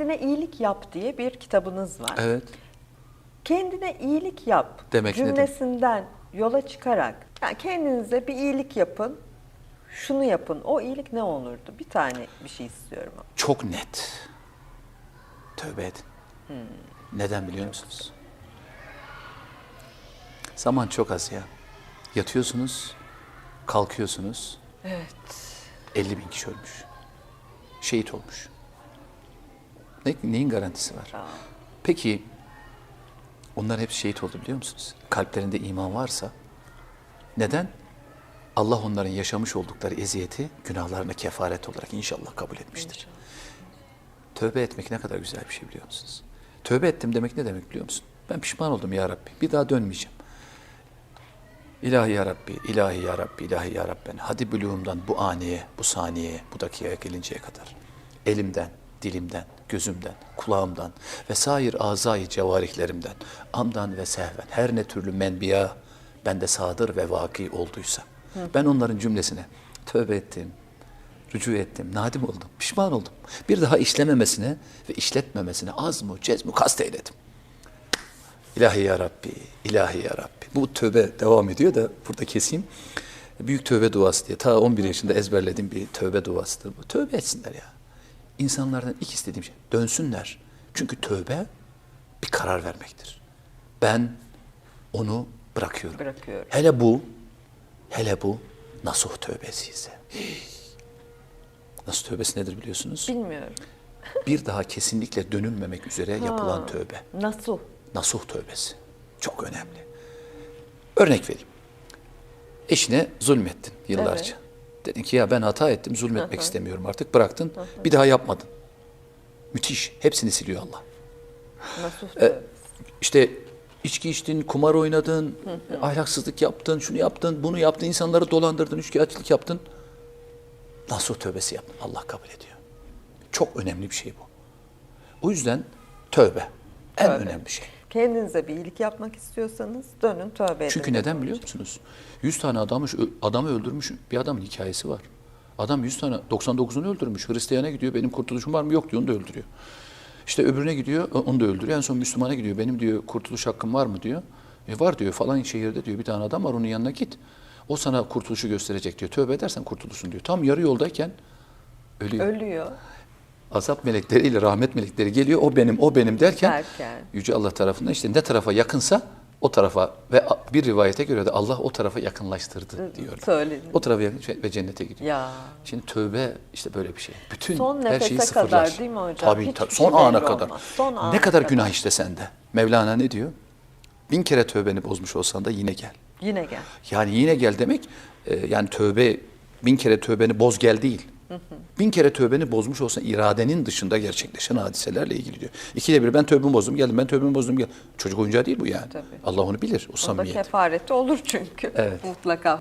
Kendine iyilik yap diye bir kitabınız var. Evet. Kendine iyilik yap Demek cümlesinden yola çıkarak yani kendinize bir iyilik yapın. Şunu yapın. O iyilik ne olurdu? Bir tane bir şey istiyorum. ama. Çok net. Tövbe edin. Neden biliyor musunuz? Zaman çok az ya. Yatıyorsunuz, kalkıyorsunuz. Evet. 50 bin kişi ölmüş. Şehit olmuş. Ne, neyin garantisi var? Peki onlar hep şehit oldu biliyor musunuz? Kalplerinde iman varsa neden? Allah onların yaşamış oldukları eziyeti günahlarına kefaret olarak inşallah kabul etmiştir. Tövbe etmek ne kadar güzel bir şey biliyor musunuz? Tövbe ettim demek ne demek biliyor musun? Ben pişman oldum ya Rabbi. Bir daha dönmeyeceğim. İlahi ya Rabbi, ilahi ya Rabbi, ilahi ya Rabben. Hadi buluğumdan bu aneye, bu saniyeye, bu dakikaya gelinceye kadar. Elimden, dilimden, gözümden, kulağımdan ve sair azayı cevarihlerimden, amdan ve sehven, her ne türlü menbiya bende sadır ve vaki olduysa. Ben onların cümlesine tövbe ettim, rücu ettim, nadim oldum, pişman oldum. Bir daha işlememesine ve işletmemesine az mı, cez mi kast eyledim. İlahi ya Rabbi, ilahi ya Rabbi. Bu tövbe devam ediyor da burada keseyim. Büyük tövbe duası diye ta 11 yaşında ezberlediğim bir tövbe duasıdır bu. Tövbe etsinler ya. İnsanlardan ilk istediğim şey dönsünler. Çünkü tövbe bir karar vermektir. Ben onu bırakıyorum. Bırakıyorum. Hele bu, hele bu nasuh tövbesi ise. Nasuh tövbesi nedir biliyorsunuz? Bilmiyorum. Bir daha kesinlikle dönülmemek üzere yapılan tövbe. Nasıl? Nasuh tövbesi. Çok önemli. Örnek vereyim. Eşine zulmettin yıllarca. Dedin ki ya ben hata ettim, zulmetmek istemiyorum artık. Bıraktın, bir daha yapmadın. Müthiş. Hepsini siliyor Allah. Nasıl? E, İşte içki içtin, kumar oynadın, ahlaksızlık yaptın, şunu yaptın, bunu yaptın, insanları dolandırdın, üçkağıtçılık yaptın. Nasuh tövbesi yaptın. Allah kabul ediyor. Çok önemli bir şey bu. O yüzden tövbe en Tövbe. önemli şey. Kendinize bir iyilik yapmak istiyorsanız dönün tövbe edin. Çünkü neden biliyor musunuz? 100 tane adamı, adamı öldürmüş bir adamın hikayesi var. Adam 100 tane 99'unu öldürmüş. Hristiyan'a gidiyor. Benim kurtuluşum var mı? Yok diyor. Onu da öldürüyor. İşte öbürüne gidiyor. Onu da öldürüyor. En son Müslümana gidiyor. Benim diyor kurtuluş hakkım var mı diyor. E var diyor. Falan şehirde diyor bir tane adam var. Onun yanına git. O sana kurtuluşu gösterecek diyor. Tövbe edersen kurtulursun diyor. Tam yarı yoldayken ölüyor. Ölüyor. Azap melekleriyle rahmet melekleri geliyor. O benim, o benim derken, Derken. Yüce Allah tarafından işte ne tarafa yakınsa o tarafa ve bir rivayete göre de Allah o tarafa yakınlaştırdı diyor. Söyledi. O tarafa yakın şey, ve cennete gidiyor. Ya. Şimdi tövbe işte böyle bir şey. Bütün Son her şeyi sıfırlar. kadar değil mi hocam? Tabii, Hiçbir tabii son ana kadar. olmaz. Son ana ne kadar kadar. günah işte sende. Mevlana ne diyor? Bin kere tövbeni bozmuş olsan da yine gel. Yine gel. Yani yine gel demek e, yani tövbe bin kere tövbeni boz gel değil. Bin kere tövbeni bozmuş olsan iradenin dışında gerçekleşen hadiselerle ilgili diyor. İkide bir ben tövbemi bozdum geldim ben tövbemi bozdum geldim. Çocuk oyuncağı değil bu yani. Tabii. Allah onu bilir o Onda samimiyet. kefareti olur çünkü. Evet. Mutlaka.